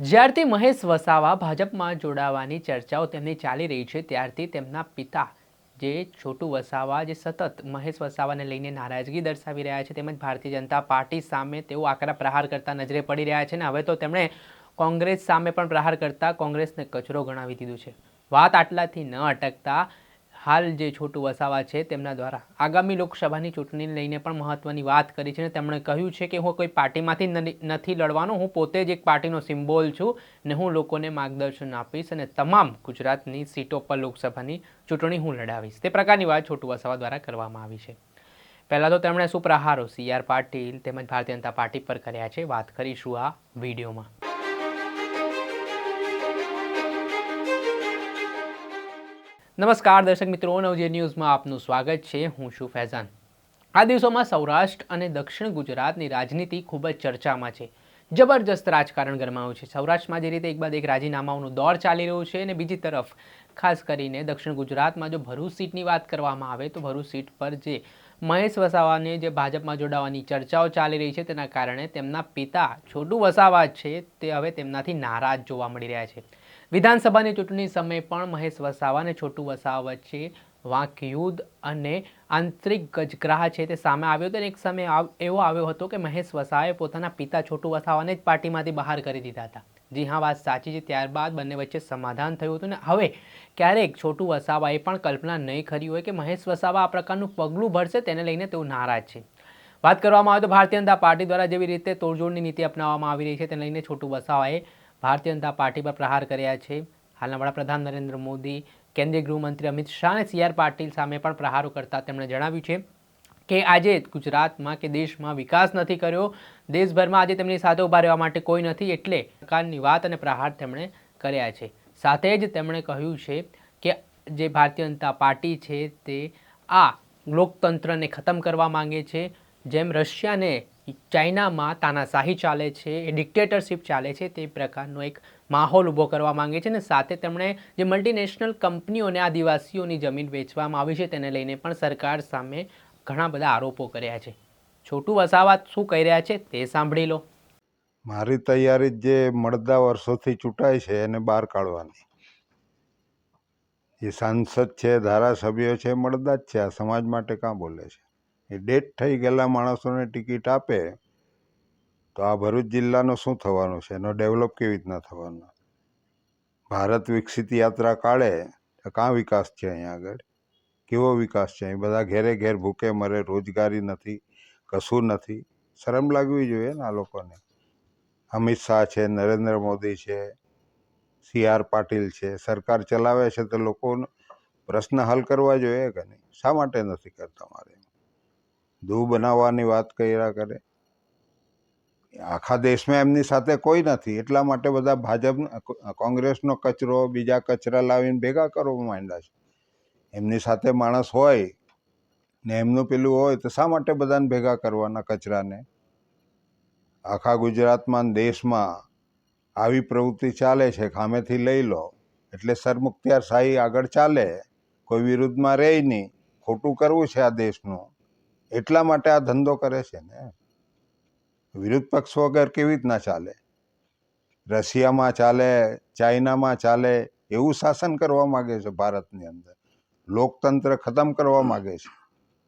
જ્યારથી મહેશ વસાવા ભાજપમાં જોડાવાની ચર્ચાઓ તેમની ચાલી રહી છે, ત્યારથી તેમના પિતા જે છોટુ વસાવા, જે સતત મહેશ વસાવાને લઈને નારાજગી દર્શાવી રહ્યા છે, તેમજ ભારતીય જનતા પાર્ટી સામે તેઓ આકરા પ્રહાર કરતા નજરે પડી રહ્યા છે ને હવે તો તેમણે કોંગ્રેસ સામે પણ પ્રહાર કરતા કોંગ્રેસને કચરો ગણાવી દીધું છે. વાત આટલાથી ન અટકતા હાલ જે છોટુ વસાવા છે તેમના દ્વારા. આગામી લોકસભાની ચૂંટણીને લઈને પણ મહત્વની વાત કરી છે અને તેમણે કહ્યું છે કે હું કોઈ પાર્ટીમાંથી નથી લડવાનો. હું પોતે જ એક પાર્ટીનો સિમ્બોલ છું ને હું લોકોને માર્ગદર્શન આપીશ અને તમામ ગુજરાતની સીટો પર લોકસભાની ચૂંટણી હું લડાવીશ. તે પ્રકારની વાત છોટુ વસાવા દ્વારા કરવામાં આવી છે. પહેલાં તો તેમણે શું પ્રહારો સી આર પાટીલ તેમજ ભારતીય જનતા પાર્ટી પર કર્યા છે. વાત કરીશું આ વિડીયોમાં. નમસ્કાર દર્શક મિત્રો, નવજે ન્યૂઝમાં આપનું સ્વાગત છે. હું છું ફૈઝાન. આ દિવસોમાં સૌરાષ્ટ્ર અને દક્ષિણ ગુજરાતની રાજનીતિ ખૂબ જ ચર્ચામાં છે. જબરજસ્ત રાજકારણ ગરમાયું છે. સૌરાષ્ટ્રમાં જે રીતે એક બાદ એક રાજીનામાઓનો દોર ચાલી રહ્યો છે અને બીજી તરફ, ખાસ કરીને દક્ષિણ ગુજરાતમાં જો ભરૂચ સીટની વાત કરવામાં આવે તો ભરૂચ સીટ પર જે મહેશ વસાવાને જે ભાજપમાં જોડાવાની ચર્ચાઓ ચાલી રહી છે, તેના કારણે તેમના પિતા છોટુ વસાવા છે, તે હવે તેમનાથી નારાજ જોવા મળી રહ્યા છે. વિધાનસભાની ચૂંટણી સમયે પણ મહેશ વસાવા અને છોટુ વસાવા વચ્ચે વાંકયુદ્ધ અને આંતરિક ગજગ્રાહ છે તે સામે આવ્યો હતો અને એક સમય એવો આવ્યો હતો કે મહેશ વસાવાએ પોતાના પિતા છોટુ વસાવાને જ પાર્ટીમાંથી બહાર કરી દીધા હતા. જી હા, વાત સાચી છે. ત્યારબાદ બંને વચ્ચે સમાધાન થયું હતું ને હવે ક્યારેક છોટુ વસાવાએ પણ કલ્પના નહીં કરી હોય કે મહેશ વસાવા આ પ્રકારનું પગલું ભરશે તેને લઈને તેઓ નારાજ છે. વાત કરવામાં આવે તો ભારતીય જનતા પાર્ટી દ્વારા જેવી રીતે તોડજોડની નીતિ અપનાવવામાં આવી રહી છે, તેને લઈને છોટુ વસાવાએ ભારતીય જનતા પાર્ટી પર પ્રહાર કર્યા છે. હાલના વડાપ્રધાન નરેન્દ્ર મોદી, કેન્દ્રીય ગૃહમંત્રી અમિત શાહ અને સી આર પાટીલ સામે પણ પ્રહારો કરતા તેમણે જણાવ્યું છે. કે આજે ગુજરાતમાં કે દેશમાં વિકાસ નથી કર્યો. દેશભરમાં આજે તેમની સાથે ઊભા રહેવા માટે કોઈ નથી એટલે પ્રકારની વાત અને પ્રહાર તેમણે કર્યા છે. સાથે જ તેમણે કહ્યું છે કે જે ભારતીય જનતા પાર્ટી છે તે આ લોકતંત્રને ખતમ કરવા માંગે છે. જેમ રશિયાને ચાઇનામાં તાનાશાહી ચાલે છે, એ ડિક્ટેટરશિપ ચાલે છે, તે પ્રકારનો એક માહોલ ઊભો કરવા માંગે છે અને સાથે તેમણે જે મલ્ટીનેશનલ કંપનીઓને આદિવાસીઓની જમીન વેચવામાં આવી છે તેને લઈને પણ સરકાર સામે ઘણા બધા આરોપો કર્યા છે. છોટું વસાવા શું કહી રહ્યા છે તે સાંભળી લો. મારી તૈયારી જે મળદા વર્ષોથી ચૂંટાય છે એને બહાર કાઢવાની. એ સાંસદ છે, ધારાસભ્યો છે મળદા જ છે, આ સમાજ માટે કાં બોલે છે? એ ડેટ થઈ ગયેલા માણસોને ટિકિટ આપે તો આ ભરૂચ જિલ્લાનું શું થવાનું છે? એનો ડેવલપ કેવી રીતના થવાનો? ભારત વિકસિત યાત્રા કાઢે તો કાં વિકાસ છે અહીંયા આગળ? કેવો વિકાસ છે? અહીં બધા ઘેરે ઘેર ભૂખે મરે, રોજગારી નથી, કશું નથી. શરમ લાગવી જોઈએ ને આ લોકોને. અમિત શાહ છે, નરેન્દ્ર મોદી છે, સી આર પાટીલ છે. સરકાર ચલાવે છે તો લોકોનો પ્રશ્ન હલ કરવા જોઈએ કે નહીં? શા માટે નથી કરતા મારે? દૂ બનાવવાની વાત કર્યા કરે. આખા દેશમાં એમની સાથે કોઈ નથી. એટલા માટે બધા ભાજપ, કોંગ્રેસનો કચરો, બીજા કચરા લાવીને ભેગા કરવા માંડ્યા છે. એમની સાથે માણસ હોય ને એમનું પેલું હોય તો શા માટે બધાને ભેગા કરવાના કચરાને? આખા ગુજરાતમાં દેશમાં આવી પ્રવૃત્તિ ચાલે છે, ખામેથી લઈ લો. એટલે સરમુખત્યાર શાહી આગળ ચાલે. કોઈ વિરુદ્ધમાં રહે નહીં. ખોટું કરવું છે આ દેશનું. એટલા માટે આ ધંધો કરે છે ને. વિરુદ્ધ પક્ષ વગર કેવી રીતના ચાલે? રશિયામાં ચાલે, ચાઇનામાં ચાલે, એવું શાસન કરવા માગે છે ભારતની અંદર. લોકતંત્ર ખતમ કરવા માગે છે.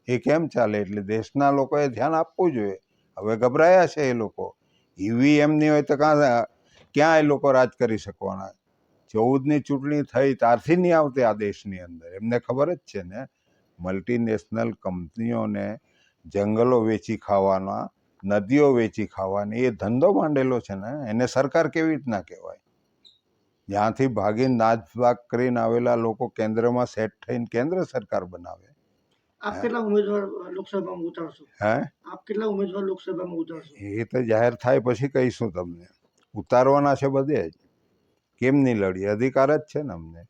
એ કેમ ચાલે? એટલે દેશના લોકોએ ધ્યાન આપવું જોઈએ. હવે ગભરાયા છે એ લોકો. ઈવીએમની હોય તો કાં ક્યાં એ લોકો રાજ કરી શકવાના? ચૌદની ચૂંટણી થઈ ત્યારથી નહીં આવતી આ દેશની અંદર. એમને ખબર જ છે ને મલ્ટીનેશનલ કંપનીઓને જંગલો વેચી ખાવાના, નદીઓ વેચી ખાવાની, એ ધંધો માંડેલો છે ને. એને સરકાર કેવી રીતના કહેવાય? જ્યાંથી ભાગીને નાચભાગ કરીને આવેલા લોકો કેન્દ્રમાં સેટ થઈને કેન્દ્ર સરકાર બનાવે. આપ કેટલા ઉમેદવાર લોકસભામાં ઉતારશો? હે? આપ કેટલા ઉમેદવાર લોકસભામાં ઉતારશો? એ તો જાહેર થાય પછી કહીશું તમને. ઉતારવાના છે બધે જ. કેમ નહીં લડીએ અધિકાર જ છે ને અમને.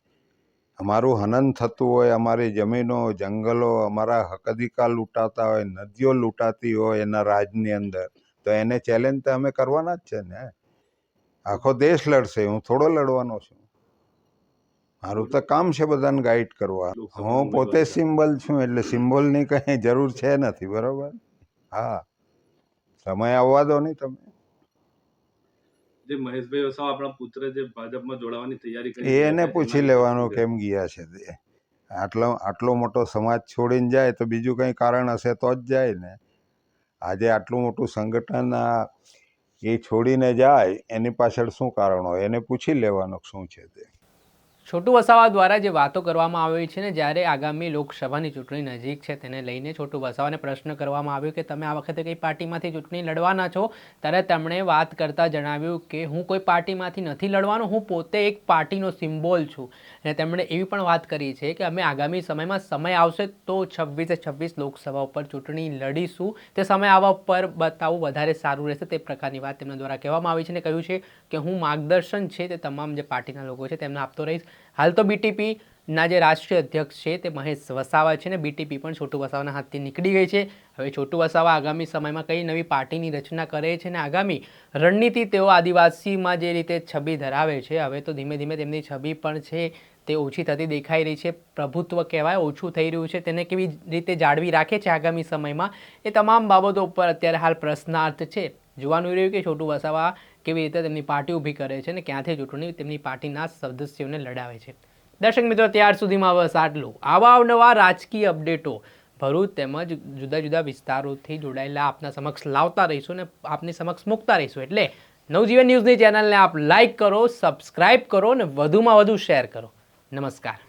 અમારું હનન થતું હોય અમારી જમીનો જંગલો અમારા હક અધિકાર લૂંટાતા હોય નદીઓ લૂંટાતી હોય એના રાજની અંદર તો એને ચેલેન્જ તો અમે કરવાના જ છે ને. આખો દેશ લડશે હું થોડો લડવાનો છું. મારું તો કામ છે બધાને ગાઈડ કરવા. હું પોતે સિમ્બલ છું એટલે સિમ્બોલની કંઈ જરૂર છે નથી બરાબર? હા. સમય આવવા દો નહીં તમે. જે મહેશભાઈ વસાવા આપણા પુત્ર જે ભાજપમાં જોડાવાની તૈયારી કરી એને પૂછી લેવાનું કેમ ગયા છે તે. આટલો આટલો મોટો સમાજ છોડીને જાય તો બીજું કંઈ કારણ હશે તો જ જાય ને. આજે આટલું મોટું સંગઠન આ એ છોડીને જાય એની પાછળ શું કારણ હોય? એને પૂછી લેવાનું શું છે તે. છોટુ વસાવા દ્વારા જે વાતો કરવામાં આવી છે ને, જ્યારે આગામી લોકસભાની ચૂંટણી નજીક છે, તેને લઈને છોટુ વસાવાને પ્રશ્ન કરવામાં આવ્યો કે તમે આ વખતે કઈ પાર્ટીમાંથી ચૂંટણી લડવાના છો? ત્યારે તેમણે વાત કરતાં જણાવ્યું કે, હું કોઈ પાર્ટીમાંથી નથી લડવાનો, હું પોતે એક પાર્ટીનો સિમ્બોલ છું. અને તેમણે એવી પણ વાત કરી છે કે, અમે આગામી સમયમાં સમય આવશે તો છવ્વીસે છવ્વીસ લોકસભા ઉપર ચૂંટણી લડીશું. તે સમય આવવા પર બતાવવું વધારે સારું રહેશે. તે પ્રકારની વાત તેમના દ્વારા કહેવામાં આવી છે અને કહ્યું છે કે, હું માર્ગદર્શન છે તે તમામ જે પાર્ટીના લોકો છે તેમને આપતો રહીશ. હાલ તો બીટીપી ના જે રાષ્ટ્રીય અધ્યક્ષ છે તે મહેશ વસાવા છે ને બીટીપી પણ છોટુ વસાવાના હાથથી નીકળી ગઈ છે. હવે છોટુ વસાવા આગામી સમયમાં કઈ નવી પાર્ટીની રચના કરે છે ને આગામી રણનીતિ તેઓ આદિવાસીમાં જે રીતે છબી ધરાવે છે, હવે તો ધીમે ધીમે તેમની છબી પણ છે તે ઓછી થતી દેખાઈ રહી છે. પ્રભુત્વ કહેવાય ઓછું થઈ રહ્યું છે, તેને કેવી રીતે જાળવી રાખે છે આગામી સમયમાં એ તમામ બાબતો ઉપર અત્યારે હાલ પ્રશ્નાર્થ છે. જોવાનું રહ્યું કે છોટુ વસાવા કેવી રીતે તેમની પાર્ટી ઊભી કરે છે અને ક્યાંથી ચૂંટણી તેમની પાર્ટીના સદસ્યોને લડાવે છે. દર્શક મિત્રો, ત્યાર સુધીમાં બસ આટલું. આવા અવનવા રાજકીય અપડેટો ભરૂચ તેમજ જુદા જુદા વિસ્તારોથી જોડાયેલા આપના સમક્ષ લાવતા રહીશું અને આપની સમક્ષ મૂકતા રહીશું. એટલે નવજીવન ન્યૂઝની ચેનલને આપ લાઇક કરો સબસ્ક્રાઇબ કરો અને વધુમાં વધુ શેર કરો. નમસ્કાર.